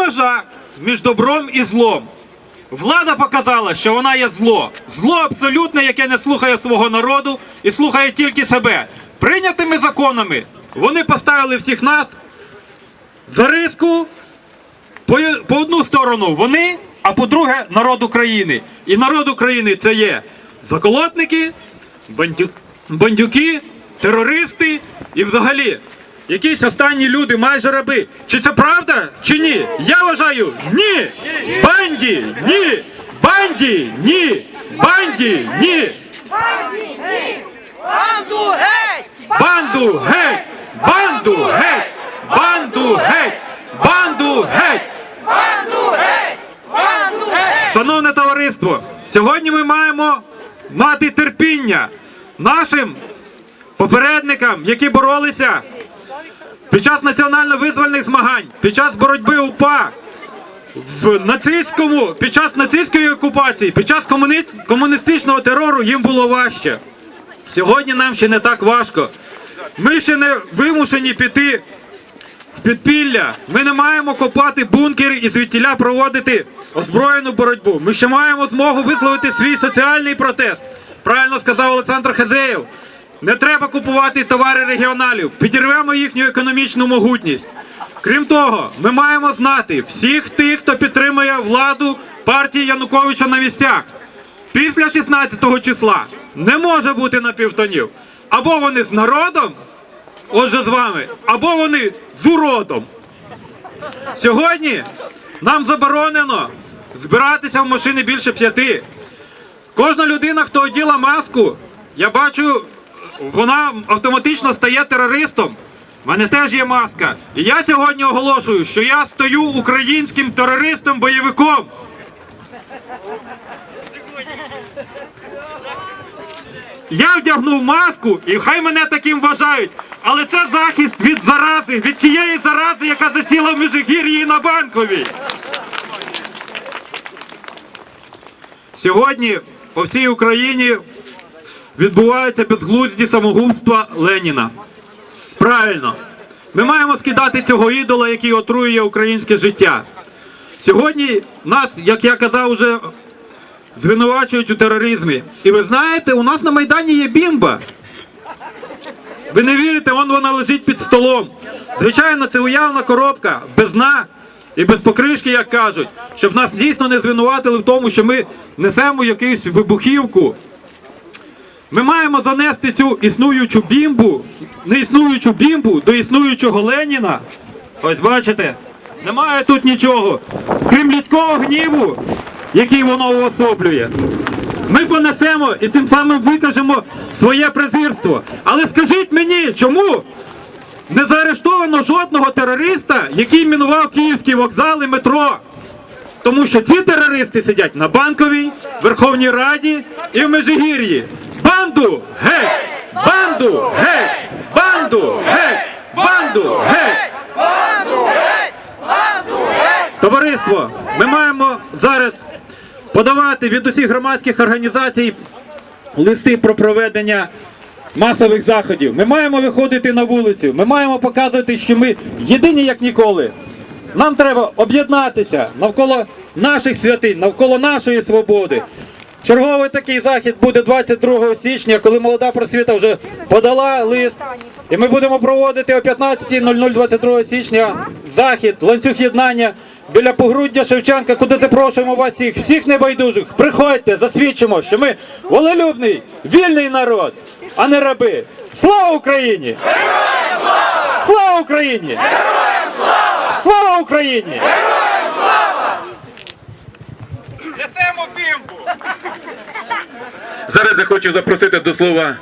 межа між добром і злом. Влада показала, що вона є зло. Зло абсолютне, яке не слухає свого народу і слухає тільки себе. Прийнятими законами вони поставили всіх нас за риску по, одну сторону вони, а по-друге, народ України. І народ України це є заколотники, бандю- бандюки, терористи і взагалі якісь останні люди, майже раби. Чи це правда, чи ні? Я вважаю ні! Банді! Ні! Банді! Ні! Банді! Ні! Банду геть! Банду геть! Банду геть! Банду геть! Банду геть! Банду геть! Банду геть! Шановне товариство, сьогодні ми маємо мати терпіння нашим попередникам, які боролися під час національно-визвольних змагань, під час боротьби УПА, в нацистському, під час нацистської окупації, під час комуни- комуністичного терору їм було важче. Сьогодні нам ще не так важко. Ми ще не вимушені піти в підпілля. Ми не маємо копати бункери і звідтіля проводити озброєну боротьбу. Ми ще маємо змогу висловити свій соціальний протест. Правильно сказав Олександр Хазеєв. Не треба купувати товари регіоналів, підірвемо їхню економічну могутність. Крім того, ми маємо знати всіх тих, хто підтримує владу партії Януковича на місцях. Після 16 числа не може бути напівтонів. Або вони з народом, отже з вами, або вони з уродом. Сьогодні нам заборонено збиратися в машини більше п'яти. Кожна людина, хто оділа маску, я бачу, вона автоматично стає терористом. У мене теж є маска. І я сьогодні оголошую, що я стою українським терористом-бойовиком. Я вдягнув маску і хай мене таким вважають. Але це захист від зарази, від цієї зарази, яка засіла в Межигір'ї на банковій. Сьогодні по всій Україні відбуваються безглузді самогубства Леніна. Правильно. Ми маємо скидати цього ідола, який отруює українське життя. Сьогодні нас, як я казав, уже звинувачують у тероризмі. І ви знаєте, у нас на Майдані є бімба. Ви не вірите, вон вона лежить під столом. Звичайно, це уявна коробка, без дна і без покришки, як кажуть, щоб нас дійсно не звинуватили в тому, що ми несемо якусь вибухівку. Ми маємо занести цю існуючу бімбу, не існуючу бімбу до існуючого Леніна. Ось бачите, немає тут нічого. Крім людського гніву, який воно уособлює. Ми понесемо і цим самим викажемо своє презирство. Але скажіть мені, чому не заарештовано жодного терориста, який мінував Київський вокзал і метро? Тому що ці терористи сидять на Банковій, Верховній Раді і в Межигір'ї. Банду геть! Банду геть! Банду геть! Банду геть! Банду геть! Банду геть! Товариство, ми маємо зараз подавати від усіх громадських організацій листи про проведення масових заходів. Ми маємо виходити на вулицю. Ми маємо показувати, що ми єдині як ніколи. Нам треба об'єднатися навколо наших святинь, навколо нашої свободи. Черговий такий захід буде 22 січня, коли молода просвіта вже подала лист. І ми будемо проводити о 15.00 22 січня захід, ланцюг єднання біля погруддя Шевченка, куди запрошуємо вас всіх, всіх небайдужих. Приходьте, засвідчимо, що ми волелюбний, вільний народ, а не раби. Слава Україні! Героям Слава Слава Україні! Героям Слава Слава Україні! Несемо бімбу! Зараз я хочу запросити до слова